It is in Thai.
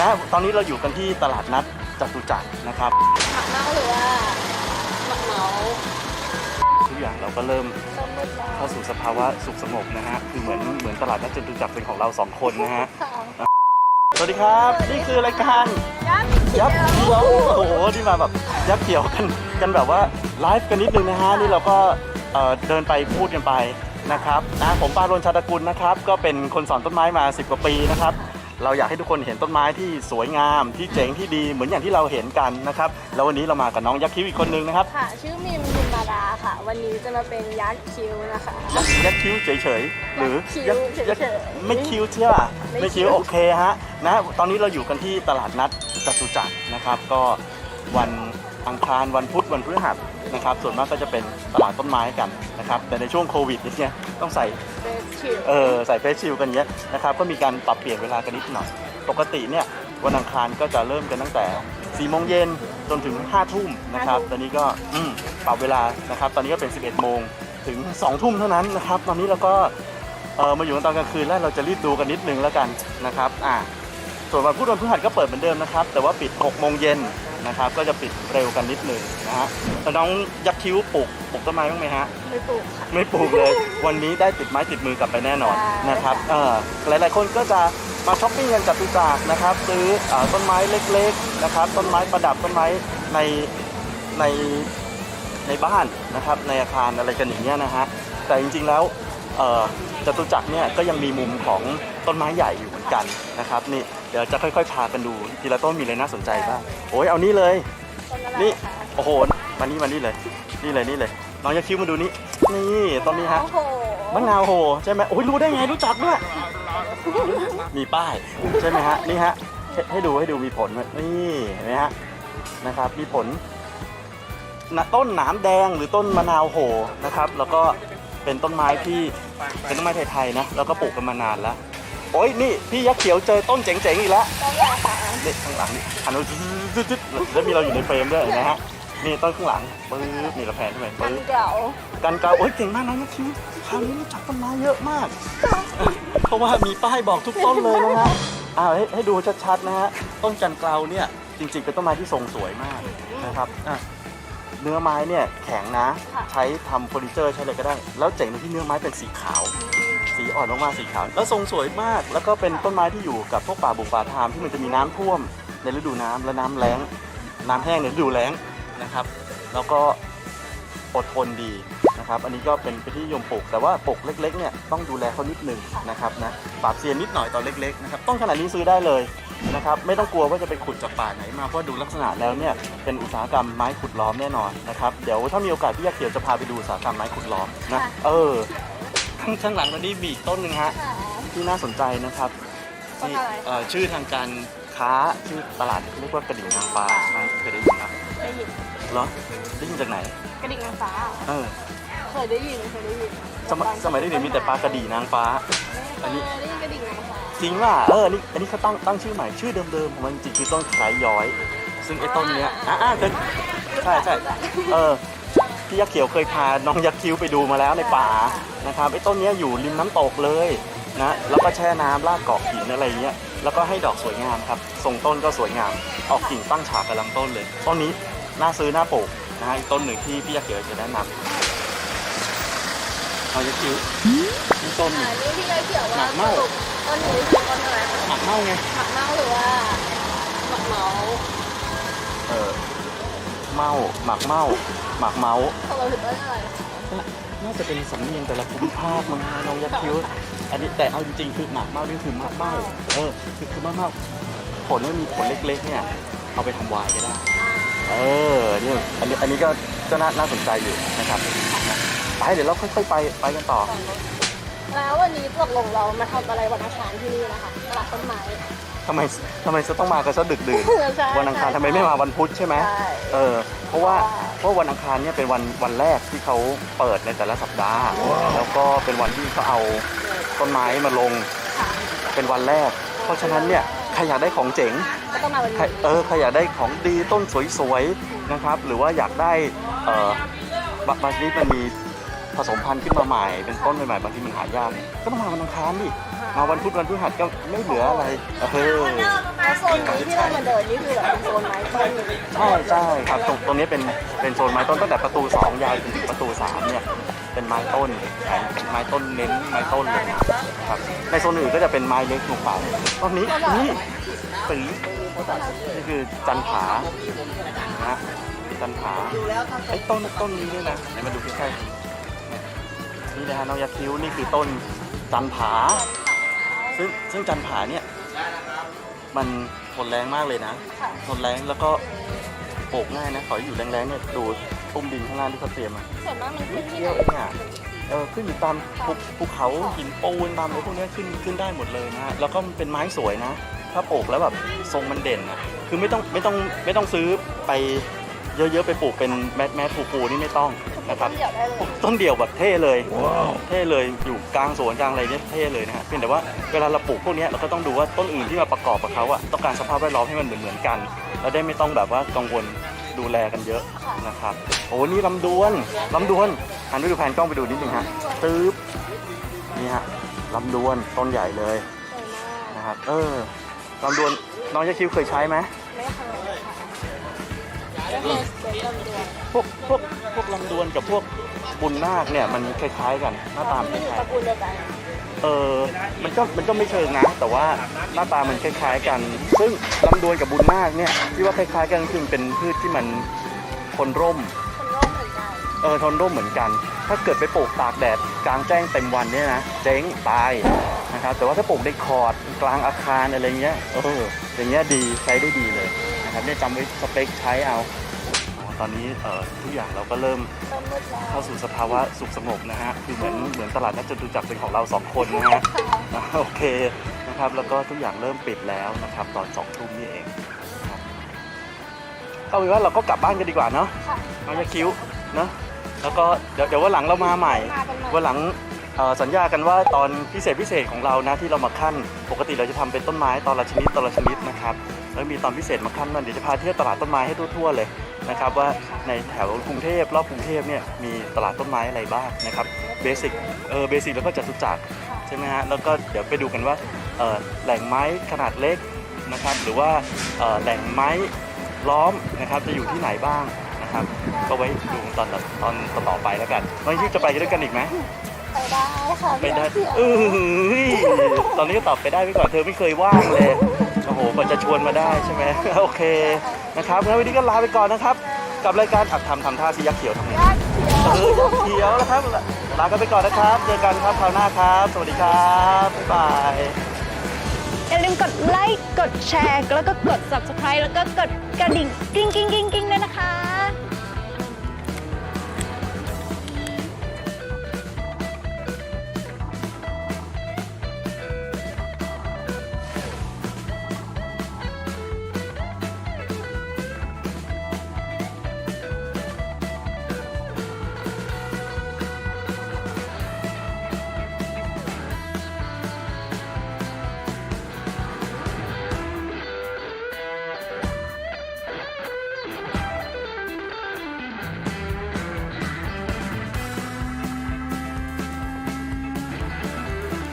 นะตอนนี้เราอยู่กันที่ตลาดนัดจตุจักรนะครับหมักเมาหรือว่าหมักเมาทุกอย่างเราก็เริ่มส้มมืดแล้วเข้าสู่สภาวะสุขสงบนะฮะคือเหมือนเหมือนตลาดนัดจตุจักรเป็นของเราสองคนนะฮะค่ะสวัสดีครับ นี่คือรายการยักษ์เขียัยวกษ์เขียวโอ้โหที่มาแบบยักษ์เขียวกันกันแบบว่าไลฟ์กันนิดนึงนะฮะนี่เราก็เอ่อเดินไปพูดกันไปนะครับนะผมปารนชาตกุลนะครับ ก็เป็นคนสอนต้นไม้มา 10 กว่าปีนะครับ เราอยากให้ทุกคนเห็นต้นไม้ที่สวยงามที่เจ๋งที่ดีเหมือนอย่างที่เราเห็นกันนะครับแล้ววันนี้เรามากับน้องยักษ์คิ้วอีกคนนึงนะครับค่ะ ชื่อมิมมิมมาดาค่ะ วันนี้จะมาเป็นยักษ์คิ้วนะคะ ยักษ์ยักษ์คิ้วเฉยๆหรือยักษ์คิ้วยักษ์เฉยๆ ไม่คิ้วใช่ป่ะไม่ไม่คิ้คิ้ววโอเคฮะนะตอนนี้เราอยู่กันที่ตลาดนัดจตุจักรนะครับก็วัน อังคารวันพุธวันพฤหัสนะครับ ส่วนมากก็จะเป็นตลาดต้นไม้กันนะครับ แต่ในช่วงโควิดเนี่ยต้องใส่เออใส่เฟซชิลกันเงี้ยนะครับ ก็มีการปรับเปลี่ยนเวลากันนิดหน่อย ปกติเนี่ยวันอังคารก็จะเริ่มกันตั้งแต่4โมงเย็นจนถึง5ทุ่มนะครับ ตอนนี้ก็อืมปรับเวลานะครับ ตอนนี้ก็เป็น 11โมงถึง2ทุ่มเท่านั้นนะครับ ตอนนี้เราก็เออมาอยู่ตอนกลางคืนแล้วเราจะรีบดูกันนิดนึงแล้วกันนะครับ อ่าส่วนวันพุธวันพฤหัสก็เปิดเหมือนเดิมนะครับ แต่ว่าปิด6โมงเย็น นะครับ ก็จะปิดเร็วกันนิดนึงนะฮะแล้วน้องยักษ์คิ้วปลูกปลูกต้นไม้บ้างไหมฮะ ไม่ปลูกค่ะ ไม่ปลูกเลย วันนี้ได้ติดไม้ติดมือกลับไปแน่นอนใช่ นะครับเออหลายๆ คนก็จะมาช้อปปิ้งกันจตุจักรนะครับ ซื้อเออต้นไม้เล็กๆนะครับ ต้นไม้ประดับต้นไม้ในในในบ้านนะครับ ในอาคารอะไรกันอย่างเงี้ยนะฮะ แต่จริงๆแล้วเอ่อ จตุจักรเนี่ยก็ยังมีมุมของต้นไม้ใหญ่อยู่เหมือนกันนะครับนี่เดี๋ยวจะค่อยๆ พากันดูทีละต้นมีอะไรน่าสนใจบ้างโอ้ยเอานี่เลยต้นอะไรนี่คะโอ้โหมานี่มานี่เลยนี่เลยนี่เลยน้องยาคิ้วมาดูนี่นี่ต้นนี้ฮะโอ้โหมะนาวโหใช่ไหมโอ้ยรู้ได้ไงรู้จักด้วยมีป้ายใช่ไหมฮะนี่ฮะให้ให้ดูให้ดูมีผลด้วยนี่เห็นไหมฮะนะครับมีผลนะต้นหนามแดงหรือต้นมะนาวโหนะครับ แล้วก็ เป็นต้นไม้ที่เป็นต้นไม้ไทยๆนะแล้วก็ปลูกกันมานานแล้ว โอ้ยนี่พี่ยักษ์เขียวเจอต้นเจ๋งๆอีกแล้วต้นอะไรคะนี่ข้างหลังนี่หันมาจุดๆๆแล้วมีเราอยู่ในเฟรมด้วยเห็นไหมฮะนี่ต้นข้างหลังปื๊บนี่เราแผนขึ้นไปกันปื๊บเก่ากันเกาโอ้ยเก่งมากน้องนักคิวคราวนี้รู้จักต้นไม้เยอะมาก เพราะว่ามีป้ายบอกทุกต้นเลยนะฮะอ่าให้ให้ดูชัดๆนะฮะต้นกันเกลาเนี่ยจริงๆเป็นต้นไม้ที่ทรงสวยมากนะครับอะ เนื้อไม้เนี่ยแข็งนะใช้ทำเฟอร์นิเจอร์ใช้อะไรก็ได้ แล้วเจ๋งตรงที่เนื้อไม้เป็นสีขาว สีอ่อนมากๆสีขาว แล้วทรงสวยมาก แล้วก็เป็นต้นไม้ที่อยู่กับพวกป่าบุกป่าทามที่มันจะมีน้ำท่วมในฤดูน้ำและน้ำแล้ง น้ำแห้งในฤดูแล้งนะครับ แล้วก็อดทนดีนะครับ อันนี้ก็เป็นเป็นที่นิยมปลูก แต่ว่าปลูกเล็กๆเนี่ยต้องดูแลเขานิดนึงนะครับนะปราบเซียนนิดหน่อยตอนเล็กๆนะครับ ต้องขนาดนี้ซื้อได้เลย นะครับไม่ต้องกลัวว่าจะไปขุดจากป่าไหนมาเพราะดูลักษณะแล้วเนี่ยเป็นอุตสาหกรรมไม้ขุดล้อมแน่นอนนะครับเดี๋ยวถ้ามีโอกาสพี่ยักษ์เขียวจะพาไปดูอุตสาหกรรมไม้ขุดล้อมนะเออข้างข้างหลังตอนนี้มีอีกต้นหนึ่งฮะค่ะที่น่าสนใจนะครับต้นนี่อะไรเอ่อชื่อทางการค้าชื่อตลาดเรียกว่ากระดิ่งนางฟ้าไหมเคยได้ยินครับได้ยินเหรอได้ยินจากไหน กระดิ่งนางฟ้าเออเคยได้ยินเคยได้ยินสมัยสมัยเด็กๆมีแต่ปลากระดี่นางฟ้า อันนี้เคยได้ยินกระดิ่งนางฟ้าจ ริงว่าเอออันนี้อันนี้เขาตั้งตั้งชื่อใหม่ชื่อเดิมๆของมันจริงๆคือต้นไคร้ย้อย ซึ่งไอ้ต้นเนี้ยอ่าอ่าเคยใช่ใช่เออพี่ยักษ์เขียวเคยพาน้องยักษ์คิ้วไปดูมาแล้วในป่านะครับไอ้ต้นเนี้ยอยู่ริมน้ำตกเลยนะแล้วก็แช่น้ำลากเกาะหินอะไรเงี้ยแล้วก็ให้ดอกสวยงามครับทรงต้นก็สวยงาม ออกกิ่งตั้งฉากกับลำต้นเลยต้นนี้น่าซื้อน่าปลูกนะฮะอีกต้นหนึ่งที่พี่ยักษ์เขียวจะแนะนำน้องยักษ์คิ้วนี่ต้นหนึ่อ่างนี่พี่เลยเขียวหมัว่ากเม่า ต้นนี้คือต้นอะไรคะหมักเม่าไงหมักเมาหรือว่าหมักเมาเออเมาหมักเมาหมักเมาของเราถึงต้นอะไรน่าจะเป็นสำเนียงแต่ละภูมิภาคมั้งฮะน้องยักษ์คิ้ว อันนี้แต่เอาจริงๆคือหมักเมานี่คือหมักเมาเออคือคือมากเมาผลมันมีผลเล็กๆเนี่ย เอาไปทำไวายก็ได้ เออเนี่ยอันนี้อันนี้ก็ก็น่าน่าสนใจอยู่นะครับนะไปเดี๋ยวเราค่อยๆไปไปกันต่อ แล้ววันนี้ตกลงเรามาทำอะไรวันอังคารที่นี่นะคะตลาดต้นไม้ ทำไมทำไมจะต้องมากันซะดึกดื่น ใช่วันอังคารทำไมไม่มาวันพุธใช่ไหมใช่เออ เพราะว่าเพราะวันอังคารเนี่ยเป็นวันวันแรกที่เขาเปิดในแต่ละสัปดาห์ แล้วก็เป็นวันที่เขาเอาต้นไม้มาลงค่ะเป็นวันแรก เพราะฉะนั้นเนี่ยใครอยากได้ของเจ๋ง ก็ต้องมาวันใครนี้เออใครอยากได้ของดีต้นสวยๆนะครับ หรือว่าอยากได้เออบางบางชนิดมันมี ผสมพันธุ์ขึ้นมาใหม่เป็นต้นใหม่ๆบางทีมันหายากก็ต้องมาวันอังคารดิอ่มาวันพุธวันพฤหัสก็ไม่เหลืออะไรเออแล้วโซนนี้ที่เรามาเดินนี่คือแบบเป็นโซนไม้ต้นใช่ใช่ครับตรงตรงนี้เป็นเป็นโซนไม้ต้นตั้งแต่ประตู2ยาวจนถึงประตู3เนี่ยเป็นไม้ต้นแผนไม้ต้นเน้นไม้ต้นเลยนะครับในโซนอื่นก็จะเป็นไม้เล็กลงไปตอนนี้นี่สีนี่คือจันผานะฮะจันผาไอ้ต้นต้นนี้ด้วยนะไหนมาดูใกล้ๆ นี่นะฮะน้องยักษ์คิ้วนี่คือต้นจันผา ซึ่งซึ่งจันผาเนี่ยมันทนแรงมากเลยนะค่ะทนแรงแล้วก็ปลูกง่ายนะขอให้อยู่แรงๆเนี่ยดูตุ้มดินข้างล่างที่เขาเตรียมมาส่วนมากมันขึ้นที่เที่ไหนยวเนี่ยเออขึ้นอยู่ตามภูภูเขาหินปูนตามอะไรพวกเนี้ยขึ้นขึ้นได้หมดเลยนะฮะแล้วก็มันเป็นไม้สวยนะ ถ้าปลูกแล้วแบบทรงมันเด่นอะคือไม่ต้องไม่ต้องไม่ต้องซื้อไปเยอะๆไปปลูกเป็นแมสแมสฟูๆนี่ไม่ต้อง นะครับ เดี๋ยวได้เลยปลูกต้นเดียวแบบเท่เลยเท่เลยอยู่กลางสวนกลางอะไรเนี่ยเท่เลยนะฮะเพียงแต่ว่าเวลาเราปลูกพวกเนี้ยเราก็ต้องดูว่าต้นอื่นที่มาประกอบกับเขาอะต้องการสภาพแวดล้อมให้มันเหมือนเหมือนๆกันเราได้ไม่ต้องแบบว่ากังวลดูแลกันเยอะนะครับโอ้นี่ลำดวนลำดวนหันไปดูแผนกล้องไปดูนิดนึงฮะตึ๊บนี่ฮะลำดวนต้นใหญ่เลยสวยมากนะครับเออลำดวนน้องยาคิวเคยใช้ไหมไม่เคย พวกพวกพวกลำดวนกับพวกบุญนาคเนี่ยมันคล้ายๆกันหน้าตามคล้ายตระกูลเดียวกันเออมันก็มันก็ไม่เชิงนะแต่ว่าหน้าตามันคล้ายๆกัน ซึ่งลำดวนกับบุญนาคเนี่ยที่ว่าคล้ายๆกันคือมันเป็นพืชที่มันทนร่ม คนร่มเหมือนกันเออทนร่มเหมือนกัน ถ้าเกิดไปปลูกตากแดดกลางแจ้งเต็มวันเนี่ยนะเจ๊งตายนะครับ แต่ว่าถ้าปลูกในคอร์ดกลางอาคารอะไรเงี้ย เออ อย่างเงี้ยดีใช้ได้ดีเลย นะครับเนี่ยจำไว้สเปคใช้เอาอ๋อตอนนี้เออทุกอย่างเราก็เริ่มเริ่มมืดแล้วเข้าสู่สภาวะสุขสงบนะฮะคือเหมือนเหมือนตลาดนัดจตุจักรเป็นของเราสองคนนะฮะอ่าโอเคนะครับแล้วก็ทุกอย่างเริ่มปิดแล้วนะครับตอนสองทุ่มนี่เองนะครับก็เป็นว่าเราก็กลับบ้านกันดีกว่าเนาะ ค่ะ น้องยาคิ้วเนาะแล้วก็เดี๋ยวเดี๋ยววันหลังเรามาใหม่มากันใหม่ วันหลังเอ่อสัญญากันว่าตอนพิเศษพิเศษของเรานะที่เรามาขั้น ปกติเราจะทำเป็นต้นไม้ตอนละชนิดตอนละชนิดนะครับ แล้วมีตอนพิเศษมาขั้นนั่นเดี๋ยวจะพาเที่ยวตลาดต้นไม้ให้ทั่วๆเลยนะครับว่าในแถวกรุงเทพรอบกรุงเทพเนี่ยมีตลาดต้นไม้อะไรบ้างนะครับเบสิกเออเบสิกแล้วก็จตุจักรใช่ไหมฮะแล้วก็เดี๋ยวไปดูกันว่าเอ่อแหล่งไม้ขนาดเล็กนะครับหรือว่าเอ่อแหล่งไม้ล้อมนะครับจะอยู่ที่ไหนบ้างนะครับก็ไว้ดูตอนตอนต่อๆไปแล้วกันน้องที่จะไปด้วยกันอีกไหมไปได้ค่ะไปได้เสียเออตอนนี้ก็ตอบไปได้ไปก่อนเธอไม่เคยว่างเลยโอ้โหกว่าจะชวนมาได้ใช่ไหม โอเคนะครับงั้นวันนี้ก็ลาไปก่อนนะครับ กับรายการอักทำทำท่าสียักษ์เขียวทำไงเออยักษ์เขียวนะครับลากันไปก่อนนะครับ เจอกันครับคราวหน้าครับ สวัสดีครับบ๊ายบายอย่าลืมกดไลค์กดแชร์แล้วก็กด subscribe แล้วก็กดกระดิ่งกิ้งกิ้งกิ้งกริ๊งด้วยนะคะ